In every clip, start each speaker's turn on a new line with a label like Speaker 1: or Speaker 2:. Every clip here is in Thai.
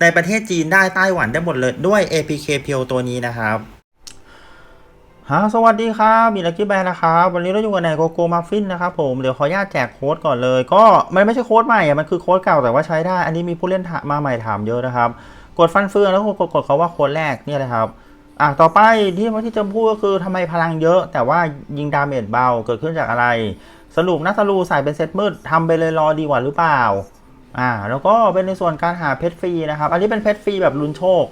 Speaker 1: ในประเทศจีนได้ไต้หวันได้หมดเลยด้วย APK เพียวตัวนี้นะครับฮะสวัสดีครับมีลักกี้แบนนะครับ วันนี้เราอยู่กันในโกโก้มัฟฟินนะครับผม เดี๋ยวขออนุญาตแจกโค้ดก่อนเลย ก็มันไม่ใช่โค้ดใหม่อะมันคือโค้ดเก่าแต่ว่าใช้ได้ อันนี้มีผู้เล่นมาใหม่ถามเยอะนะครับ กดฟันเฟืองแล้วกดกดเขาว่าโค้ดแรกเนี่ยเลยครับอะต่อไปที่ว่าที่จะพูดก็คือทำไมพลังเยอะ แต่ว่ายิงดาเมจเบาเกิดขึ้นจากอะไร สรุปนักธนูใส่เป็นเซตมืดทำไปเลยรอดีกว่าหรือเปล่า อ่าแล้วก็เป็นในส่วนการหาเพชรฟรีนะครับ อันนี้เป็นเพชรฟรีแบบลุ้นโชค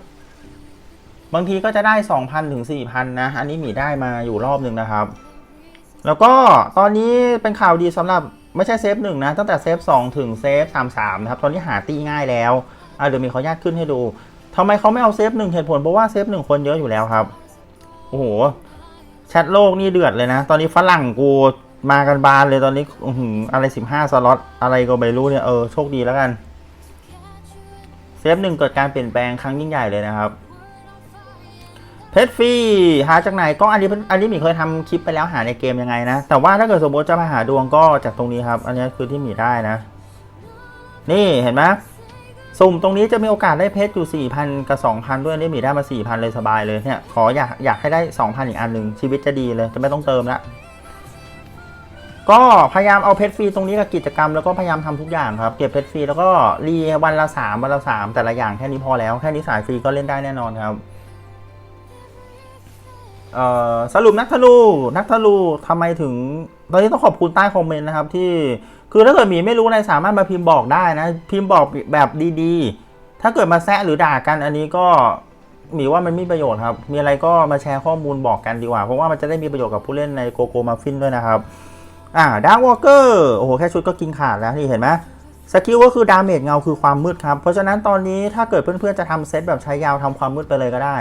Speaker 1: บางทีก็จะได้ 2,000 ถึง 4,000 นะ อันนี้หมีได้มาอยู่รอบหนึ่งนะครับ แล้วก็ตอนนี้เป็นข่าวดีสำหรับไม่ใช่เซฟหนึ่งนะ ตั้งแต่เซฟ2ถึงเซฟ33นะครับ ตอนนี้หาตีง่ายแล้วอะเดี๋ยวมีขออนุญาตขึ้นให้ดูทำไมเขาไม่เอาเซฟหนึ่งเหตุผลเพราะว่าเซฟหนึ่งคนเยอะอยู่แล้วครับ โอ้โหแชทโลกนี่เดือดเลยนะ ตอนนี้ฝรั่งกู มากันบานเลยตอนนี้อื้อหืออะไร15สล็อตอะไรก็ไม่รู้เนี่ยเออโชคดีแล้วกัน เซฟหนึ่งเกิดการเปลี่ยนแปลงครั้งยิ่งใหญ่เลยนะครับเพชรฟรีหาจากไหนก็อันนี้อันนี้หมีเคยทำคลิปไปแล้วหาในเกมยังไงนะ แต่ว่าถ้าเกิดสมมติจะมาหาดวงก็จากตรงนี้ครับ อันนี้คือที่หมีได้นะ นี่เห็นไหมสุ่มตรงนี้จะมีโอกาสได้เพชรอยู่ 4,000 กับ 2,000 ด้วยนี่หมีได้มา 4,000 เลยสบายเลยเนี่ยขออยากอยากให้ได้ 2,000 อีกอันหนึ่งชีวิตจะดีเลยจะไม่ต้องเติมละ ก็พยายามเอาเพชรฟรีตรงนี้กับกิจกรรมแล้วก็พยายามทำทุกอย่างครับ เก็บเพชรฟรีแล้วก็รีวันละสามวันละสามแต่ละอย่างแค่นี้พอแล้วแค่นี้สายฟรีก็เล่นได้แน่นอนครับเอ่อสรุปนักธนูนักธนูทำไมถึง ตอนนี้ต้องขอบคุณใต้คอมเมนต์นะครับที่คือถ้าเกิดหมีไม่รู้อะไรสามารถมาพิมพ์บอกได้นะ พิมพ์บอกแบบดีๆ ถ้าเกิดมาแซะหรือด่ากันอันนี้ก็หมีว่ามันไม่มีประโยชน์ครับ มีอะไรก็มาแชร์ข้อมูลบอกกันดีกว่า เพราะว่ามันจะได้มีประโยชน์กับผู้เล่นในโกโก้มาฟินด้วยนะครับ อ่าดาร์วอเกอร์โอ้โหแค่ชุดก็กินขาดแล้วนี่เห็นไหมสกิลก็คือดาเมจเงาคือความมืดครับ เพราะฉะนั้นตอนนี้ถ้าเกิดเพื่อนๆจะทำเซตแบบใช้ยาวทำความมืดไปเลยก็ได้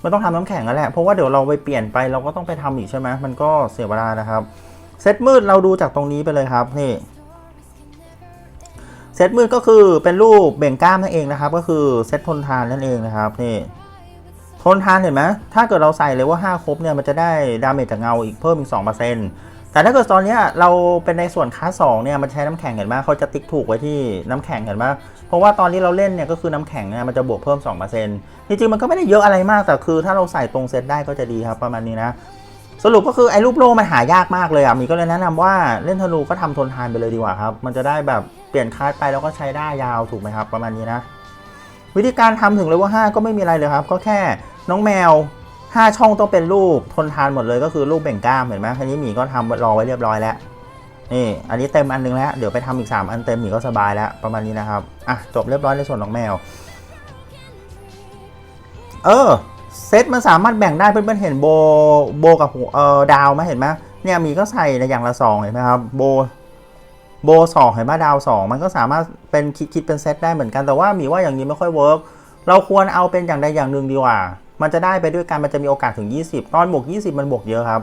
Speaker 1: ไม่ต้องทำน้ำแข็งแล้วแหละเพราะว่าเดี๋ยวเราไปเปลี่ยนไปเราก็ต้องไปทำอีกใช่ไหมมันก็เสียเวลานะครับเซตมืดเราดูจากตรงนี้ไปเลยครับนี่เซตมืดก็คือเป็นรูปเบ่งกล้ามนั่นเองนะครับ ก็คือเซตทนทานนั่นเองนะครับนี่ทนทานเห็นไหมถ้าเกิดเราใส่เลยว่า 5 ครบเนี่ยมันจะได้ดาเมจจากเงาอีกเพิ่มอีก2% แต่ถ้าเกิดตอนนี้เราเป็นในส่วนค้าสองเนี่ยมันใช้น้ำแข็งเห็นไหมเขาจะติ๊กถูกไว้ที่น้ำแข็งเห็นไหมเพราะว่าตอนที่เราเล่นเนี่ยก็คือน้ำแข็งเนี่ยมันจะบวกเพิ่ม 2%จริงๆมันก็ไม่ได้เยอะอะไรมากแต่คือ ถ้าเราใส่ตรงเซตได้ก็จะดีครับประมาณนี้นะสรุปก็คือไอ้รูปโลมันหายากมากเลยอะมีก็เลยแนะนำว่าเล่นธนูก็ทำทนทานไปเลยดีกว่าครับ มันจะได้แบบเปลี่ยนคลาสไปแล้วก็ใช้ได้ยาวถูกไหมครับ ประมาณนี้นะ วิธีการทำถึงเลยว่า5ก็ไม่มีอะไรเลยครับ ก็แค่น้องแมว 5ช่องต้องเป็นรูปทนทานหมดเลยก็คือรูปแบ่งกล้ามเห็นไหมอันนี้หมีก็ทำรอไว้เรียบร้อยแล้วนี่อันนี้เต็มอันหนึงแล้วเดี๋ยวไปทำอีก 3 อันเต็มหมีก็สบายแล้วประมาณนี้นะครับอะจบเรียบร้อยในส่วนของแมว เออเซตมันสามารถแบ่งได้เพื่อนๆเห็นโบโบกับเออดาวไหมเห็นไหมเนี่ยหมีก็ใส่ในอย่างละสองเห็นไหมครับโบโบสองเห็นไหมดาวสองมันก็สามารถเป็นคิดคิดเป็นเซตได้เหมือนกันแต่ว่าหมีว่าอย่างนี้ไม่ค่อยเวิร์กเราควรเอาเป็นอย่างใดอย่างหนึ่งดีกว่า มันจะได้ไปด้วยกันมันจะมีโอกาสถึง 20 ตอนบวก 20 มันบวกเยอะครับ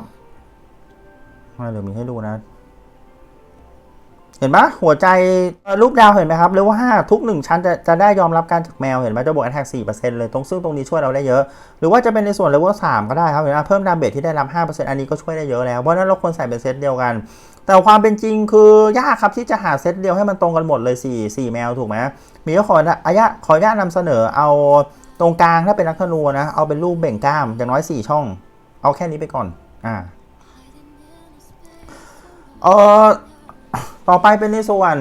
Speaker 1: มาเดี๋ยวมีให้ดูนะ เห็นปะหัวใจรูปดาวเห็นไหมครับเรียกว่า5ทุก1ชั้นจะจะได้ยอมรับการจากแมวเห็นไหมจะบวก attack 4%เลยตรงซึ่งตรงนี้ช่วยเราได้เยอะ หรือว่าจะเป็นในส่วนเลเวล3ก็ได้ครับเห็นไหมเพิ่มดาเมจที่ได้รับ5%อันนี้ก็ช่วยได้เยอะแล้ว เพราะนั้นเราควรใส่เป็นเซตเดียวกัน แต่ความเป็นจริงคือยากครับที่จะหาเซตเดียวให้มันตรงกันหมดเลย4 4แมวถูกไหมมีก็ขออนุญาตขออนุญาตนำเสนอเอา ตรงกลางถ้าเป็นนักธนูนะเอาเป็นรูปเบ่งกล้ามอย่างน้อย4ช่อง เอาแค่นี้ไปก่อน อ่าเออต่อไปเป็นในส่วน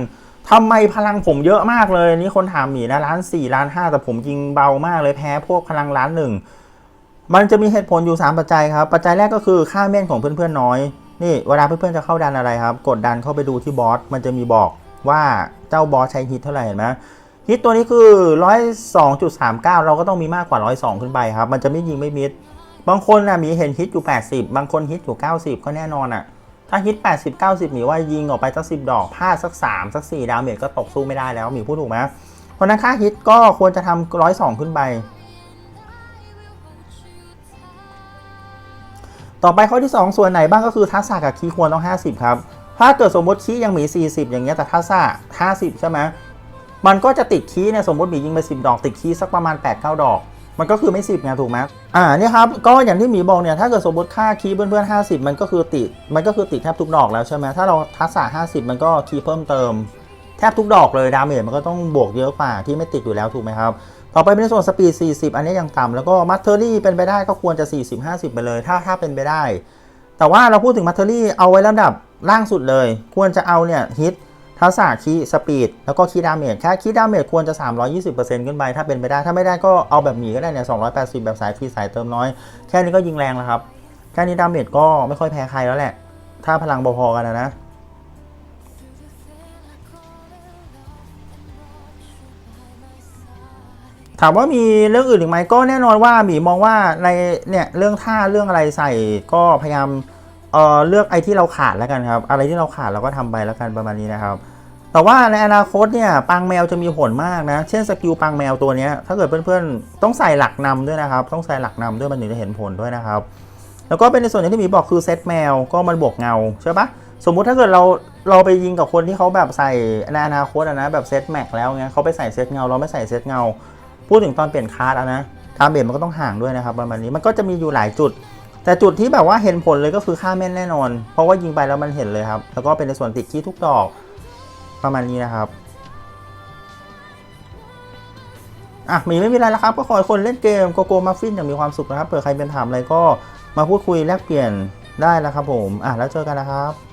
Speaker 1: ทำไมพลังผมเยอะมากเลยนนี่คนถามหมีนะล้านสี่ล้านห้าแต่ผมยิงเบามากเลยแพ้พวกพลังล้านหนึ่งมันจะมีเหตุผลอยู่ 3 ปัจจัยครับ ปัจจัยแรกก็คือค่าเม่นของเพื่อนๆน้อย นี่เวลาเพื่อนๆจะเข้าดันอะไรครับ กดดันเข้าไปดูที่บอสมันจะมีบอกว่าเจ้าบอสใช้ฮิตเท่าไหร่เห็นไหม ฮิตตัวนี้คือ 102.39 เราก็ต้องมีมากกว่า 102 ขึ้นไปครับ มันจะไม่ยิงไม่มิด บางคนนะมีเห็นฮิตอยู่ 80 บางคนฮิตอยู่ 90 ก็แน่นอนอะ่ะ ถ้าฮิต 80 90หมีว่ายิงออกไปสัก 10 ดอกพลาดสัก 3 สัก 4 ดาวเมจก็ตกสู้ไม่ได้แล้วมีพูดถูกไหมเพราะนั้นค่าฮิตก็ควรจะทำ102 ขึ้นไป ต่อไปข้อที่ 2 ส่วนไหนบ้างก็คือทักษะกับคีควรต้อง 50 ครับ ถ้าเกิดสมมติคีย์ยังมี 40 อย่างเงี้ยแต่ทักษะ50 ใช่ไหม มันก็จะติดคีย์เนี่ยสมมติหมียิงไป 10 ดอกติดคีย์สักประมาณ 8-9 ดอก มันก็คือไม่ 10ไงถูกไหมอ่าเนี่ยครับก็อย่างที่หมีบอกเนี่ยถ้าเกิดสมมติค่าคีย์เพื่อนๆ50 มันก็คือติดมันก็คือติดแทบทุกดอกแล้วใช่ไหมถ้าเราทักษะ50 มันก็คีย์เพิ่มเติมแทบทุกดอกเลยดาเมจมันก็ต้องบวกเยอะกว่าที่ไม่ติดอยู่แล้วถูกไหมครับต่อไปเป็นส่วนสปีด 40 อันนี้ยังต่ำแล้วก็มัตเตอรี่เป็นไปได้ก็ควรจะ 40 50 ไปเลย ถ้าถ้าเป็นไปได้ แต่ว่าเราพูดถึงมัตเตอรี่เอาไว้ระดับล่างสุดเลย ควรจะเอาเนี่ยฮิต ทักษะคีสปีดแล้วก็คีดาเมจแค่คีดาเมจควรจะ 320%ขึ้นไป ถ้าเป็นไปได้ถ้าไม่ได้ก็เอาแบบหมีก็ได้เนี่ย280 แบบสายฟรีสายเติมน้อย แค่นี้ก็ยิงแรงแล้วครับ แค่นี้ดาเมจก็ไม่ค่อยแพ้ใครแล้วแหละ ถ้าพลังพอๆกันนะนะถามว่ามีเรื่องอื่นอีกไหมก็แน่นอนว่าหมีมองว่าในเนี่ยเรื่องท่าเรื่องอะไรใส่ก็พยายาม เอ่อเลือกไอที่เราขาดแล้วกันครับ อะไรที่เราขาดเราก็ทำไปแล้วกันประมาณนี้นะครับ แต่ว่าในอนาคตเนี่ยปังแมวจะมีผลมากนะ เช่นสกิลปังแมวตัวนี้ถ้าเกิดเพื่อนๆต้องใส่หลักนำด้วยนะครับ ต้องใส่หลักนำด้วยมันถึงจะเห็นผลด้วยนะครับ แล้วก็เป็นในส่วนอย่างที่มีบอกคือเซตแมวก็มันบวกเงาใช่ปะสมมุติถ้าเกิดเราเราไปยิงกับคนที่เขาแบบใส่ในอนาคตนะแบบเซตแม็กแล้วเงี้ยเขาไปใส่เซตเงาเราไม่ใส่เซตเงา พูดถึงตอนเปลี่ยนคาร์ดนะทามเบรมันก็ต้องห่างด้วยนะครับประมาณนี้มันก็จะมีอยู่หลายจุด แต่จุดที่แบบว่าเห็นผลเลยก็คือค่าแม่นแน่นอน เพราะว่ายิงไปแล้วมันเห็นเลยครับ แล้วก็เป็นในส่วนติดขี้ทุกดอกประมาณนี้นะครับอะมีไม่มีอะไรแล้วครับ ก็ขอคนเล่นเกมโกโก้มาฟินอย่างมีความสุขนะครับเผื่อใครเป็นถามอะไรก็มาพูดคุยแลกเปลี่ยนได้แล้วครับผมอะแล้วเจอกันนะครับ